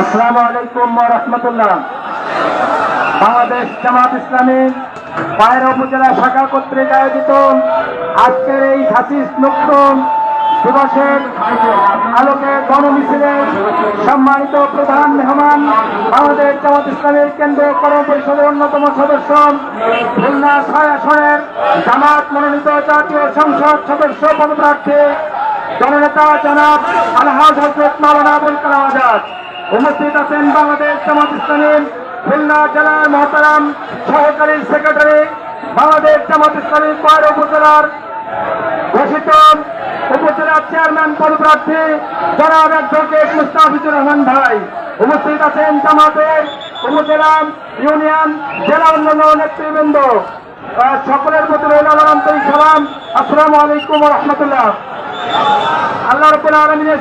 আসসালামু আলাইকুম রহমতুল্লাহ। বাংলাদেশ জামাত ইসলামী পায়রা উপজেলা শাখা কর্তৃক আয়োজিত আজকের এই হাসিস নক্ষম দিবসের আলোকে গণমিছিলের সম্মানিত প্রধান মেহমান বাংলাদেশ জামাত ইসলামের কেন্দ্রীয় কর্ম পরিষদের অন্যতম সদস্য খুলনা ছয় জামাত মনোনীত জাতীয় সংসদ সদস্য পদপ্রার্থী জননেতা জনাব আলহাজ হজরত মাওলানা আবুল কালাম আজাদ। উপস্থিত আছেন বাংলাদেশ জামাত ইসলামী খুলনা জেলার মহতারাম সহকারী সেক্রেটারি, বাংলাদেশ জামাত ইসলামী পায়রা উপজেলার ঘোষিত উপজেলার চেয়ারম্যান পদপ্রার্থী জনাব অ্যাডভোকেট মুস্তাফিজুর রহমান ভাই। উপস্থিত আছেন জামাতের উপজেলা ইউনিয়ন জেলা অন্যান্য নেতৃবৃন্দ। সকলের প্রতি রইল আমার আন্তরিক সালাম। আসসালামু আলাইকুম রহমতুল্লাহ। আল্লাহ রব্বুল আলমিনের